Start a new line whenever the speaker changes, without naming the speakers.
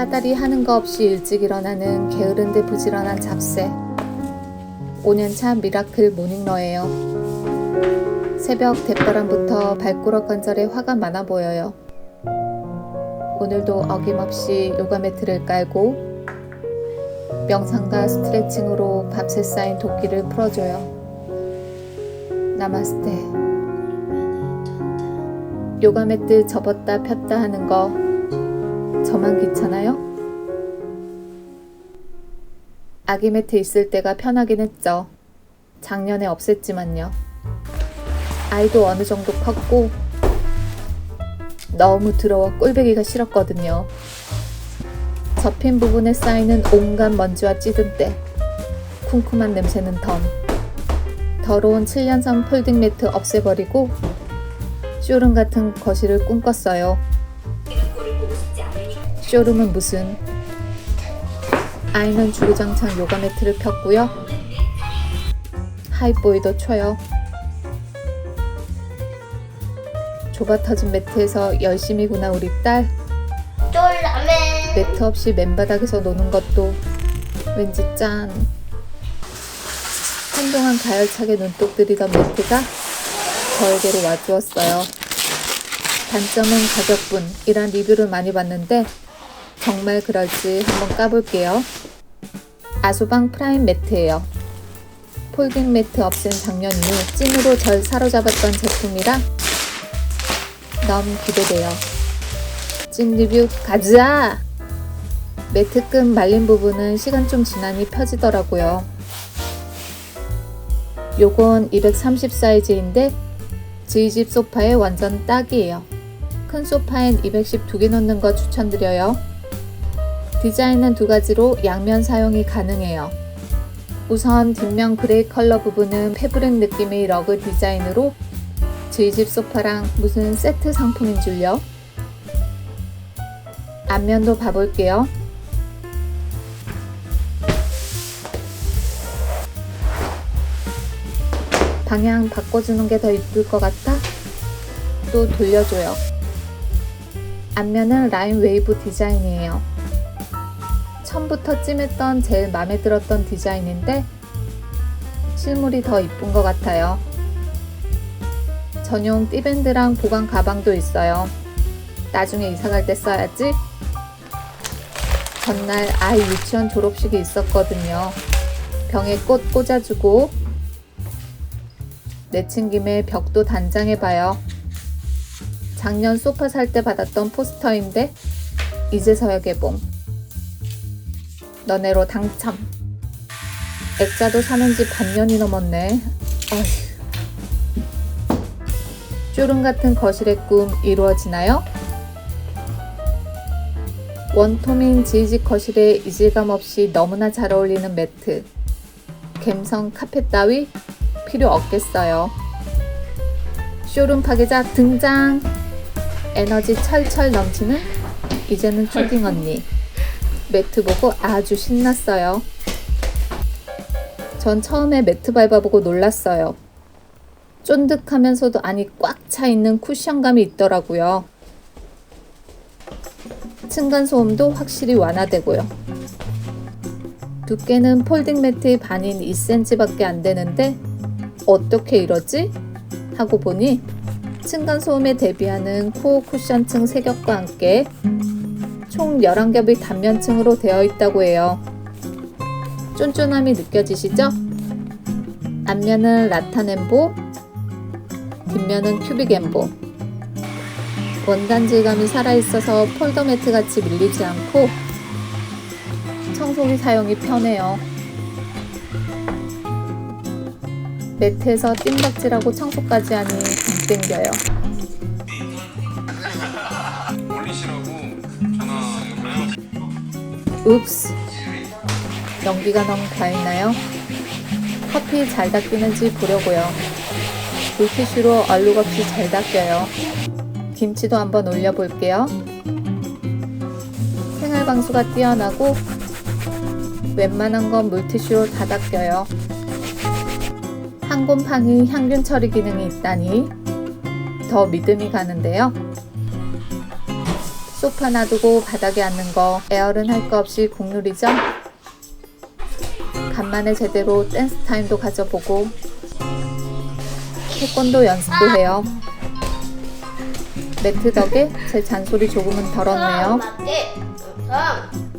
싸다리 하는 거 없이 일찍 일어나는 게으른 데 부지런한 잡새. 5년차 미라클 모닝러예요. 새벽 대바람부터 발꾸러 관절에 화가 많아 보여요. 오늘도 어김없이 요가 매트를 깔고 명상과 스트레칭으로 밤새 쌓인 도끼를 풀어줘요. 나마스테. 요가 매트 접었다 폈다 하는 거 저만 귀찮아요? 아기 매트 있을 때가 편하긴 했죠. 작년에 없앴지만요. 아이도 어느 정도 컸고 너무 더러워 꼴배기가 싫었거든요. 접힌 부분에 쌓이는 온갖 먼지와 찌든 때 쿰쿰한 냄새는 덤 더러운 7년산 폴딩 매트 없애버리고 쇼룸 같은 거실을 꿈꿨어요. 쇼룸은 무슨 아이는 주구장창 요가 매트를 폈고요. 하이보이도 쳐요. 좁아 터진 매트에서 열심히 구나 우리 딸.
쫄라맨
매트 없이 맨바닥에서 노는 것도 왠지 짠. 한동안 가열차게 눈독 들이던 매트가 저에게로 와주었어요. 단점은 가격뿐 이란 리뷰를 많이 봤는데 정말 그럴지 한번 까볼게요. 아소방 프라임 매트예요. 폴딩 매트 없앤 작년 이후 찐으로 절 사로잡았던 제품이라 너무 기대돼요. 찐 리뷰 가자! 매트 끈 말린 부분은 시간 좀 지나니 펴지더라고요. 요건 230 사이즈인데 저희 집 소파에 완전 딱이에요. 큰 소파엔 210 두 개 넣는 거 추천드려요. 디자인은 두 가지로 양면 사용이 가능해요. 우선 뒷면 그레이 컬러 부분은 패브릭 느낌의 러그 디자인으로 저희 집 소파랑 무슨 세트 상품인 줄요. 앞면도 봐볼게요. 방향 바꿔주는 게 더 이쁠 것 같아? 또 돌려줘요. 앞면은 라인 웨이브 디자인이에요. 처음부터 찜했던 제일 마음에 들었던 디자인인데 실물이 더 이쁜 것 같아요. 전용 띠밴드랑 보관 가방도 있어요. 나중에 이사 갈 때 써야지. 전날 아이 유치원 졸업식이 있었거든요. 병에 꽃 꽂아주고 내친 김에 벽도 단장해봐요. 작년 소파 살 때 받았던 포스터인데 이제서야 개봉. 너네로 당첨. 액자도 사는 지 반년이 넘었네. 어휴. 쪼름 같은 거실의 꿈 이루어지나요? 원토민 지지 거실에 이질감 없이 너무나 잘 어울리는 매트. 갬성 카펫 따위 필요 없겠어요. 쇼룸 파괴자 등장! 에너지 철철 넘치는 이제는 초딩 언니. 매트 보고 아주 신났어요. 전 처음에 매트 밟아보고 놀랐어요. 쫀득하면서도 안이 꽉 차 있는 쿠션감이 있더라고요. 층간소음도 확실히 완화되고요. 두께는 폴딩 매트의 반인 2cm밖에 안 되는데 어떻게 이러지? 하고 보니 층간소음에 대비하는 코어 쿠션층 세겹과 함께 총 11겹의 단면층으로 되어 있다고 해요. 쫀쫀함이 느껴지시죠? 앞면은 라탄 엠보, 뒷면은 큐빅 엠보. 원단 질감이 살아있어서 폴더 매트 같이 밀리지 않고 청소기 사용이 편해요. 매트에서 띵박질하고 청소까지 하니 좀 땡겨요. 읍스. 연기가 너무 과했나요? 커피 잘 닦이는지 보려고요. 물티슈로 얼룩 없이 잘 닦여요. 김치도 한번 올려볼게요. 생활방수가 뛰어나고 웬만한 건 물티슈로 다 닦여요. 한 곰팡이 향균 처리 기능이 있다니 더 믿음이 가는데요. 소파 놔두고 바닥에 앉는 거 에어른 할 거 없이 국룰이죠? 간만에 제대로 댄스 타임도 가져보고 태권도 연습도 해요. 매트 덕에 제 잔소리 조금은 덜었네요.
우선